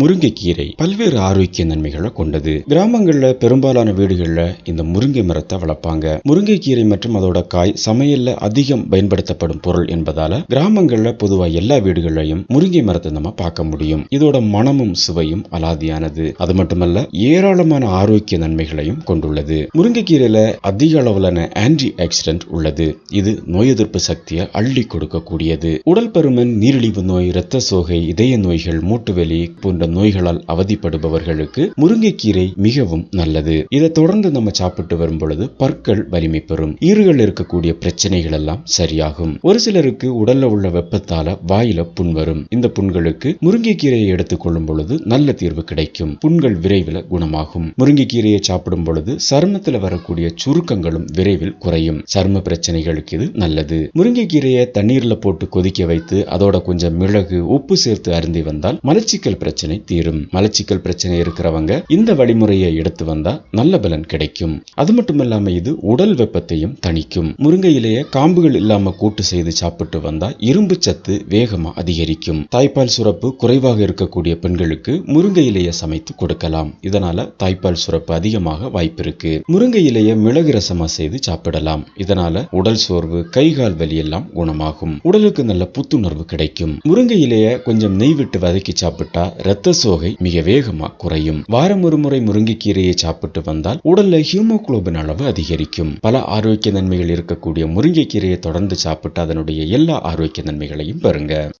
முருங்கைக்கீரை பல்வேறு ஆரோக்கிய நன்மைகளை கொண்டது. கிராமங்கள்ல பெரும்பாலான வீடுகள்ல இந்த முருங்கை மரத்தை வளர்ப்பாங்க. முருங்கைக்கீரை மற்றும் அதோட காய் சமையல்ல அதிகம் பயன்படுத்தப்படும் பொருள் என்பதால கிராமங்கள்ல பொதுவா எல்லா வீடுகள்லயும் முருங்கை மரத்தை நம்ம பார்க்க முடியும். இதோட மனமும் சுவையும் அலாதியானது. அது மட்டுமல்ல ஏராளமான ஆரோக்கிய நன்மைகளையும் கொண்டுள்ளது. முருங்கைக்கீரையில அதிக அளவிலான ஆன்டி ஆக்சிடென்ட் உள்ளது. இது நோய் எதிர்ப்பு சக்தியை அள்ளி கொடுக்கக்கூடியது. உடல் பருமன் நீரிழிவு நோய் இரத்த சோகை இதய நோய்கள் மூட்டுவலி போன்ற நோய்களால் அவதிப்படுபவர்களுக்கு முருங்கைக்கீரை மிகவும் நல்லது. இதை தொடர்ந்து நம்ம சாப்பிட்டு வரும் பொழுது பற்கள் வலிமை பெறும். ஈறுகள் இருக்கக்கூடிய பிரச்சனைகள் எல்லாம் சரியாகும். ஒரு சிலருக்கு உடல்ல உள்ள வெப்பத்தால வாயில புண் வரும். இந்த புண்களுக்கு முருங்கைக்கீரையை எடுத்துக் கொள்ளும் பொழுது நல்ல தீர்வு கிடைக்கும். புண்கள் விரைவில் குணமாகும். முருங்கைக்கீரையை சாப்பிடும் பொழுது சருமத்தில் வரக்கூடிய சுருக்கங்களும் விரைவில் குறையும். சரும பிரச்சனைகளுக்கு இது நல்லது. முருங்கைக்கீரையை தண்ணீர்ல போட்டு கொதிக்க வைத்து அதோட கொஞ்சம் மிளகு உப்பு சேர்த்து அருந்தி வந்தால் மலச்சிக்கல் பிரச்சனை தீரும். மலச்சிக்கல் பிரச்சனை இருக்கிறவங்க இந்த வழிமுறையை எடுத்து வந்தா நல்ல பலன் கிடைக்கும். அது மட்டுமல்லாம இது உடல் வெப்பத்தையும் தணிக்கும். முருங்கை இலைய காம்புகள் இல்லாம கூட்டு செய்து சாப்பிட்டு வந்தா இரும்பு சத்து வேகமா அதிகரிக்கும். தாய்ப்பால் சுரப்பு குறைவாக இருக்கக்கூடிய பெண்களுக்கு முருங்கை இலையை சமைத்து கொடுக்கலாம். இதனால தாய்ப்பால் சுரப்பு அதிகமாக வாய்ப்பு இருக்கு. முருங்கை இலையை மிளகு ரசமா செய்து சாப்பிடலாம். இதனால உடல் சோர்வு கை கால் வலி எல்லாம் குணமாகும். உடலுக்கு நல்ல புத்துணர்வு கிடைக்கும். முருங்கை இலைய கொஞ்சம் நெய் விட்டு வதக்கி சாப்பிட்டா ரத்த ரத்த சோகை மிக வேகமா குறையும். வாரம் ஒரு முறை முருங்கைக்கீரையை சாப்பிட்டு வந்தால் உடல்ல ஹியூமோகுளோபின் அளவு அதிகரிக்கும். பல ஆரோக்கிய நன்மைகள் இருக்கக்கூடிய முருங்கைக்கீரையை தொடர்ந்து சாப்பிட்டு அதனுடைய எல்லா ஆரோக்கிய நன்மைகளையும் பெறுங்க.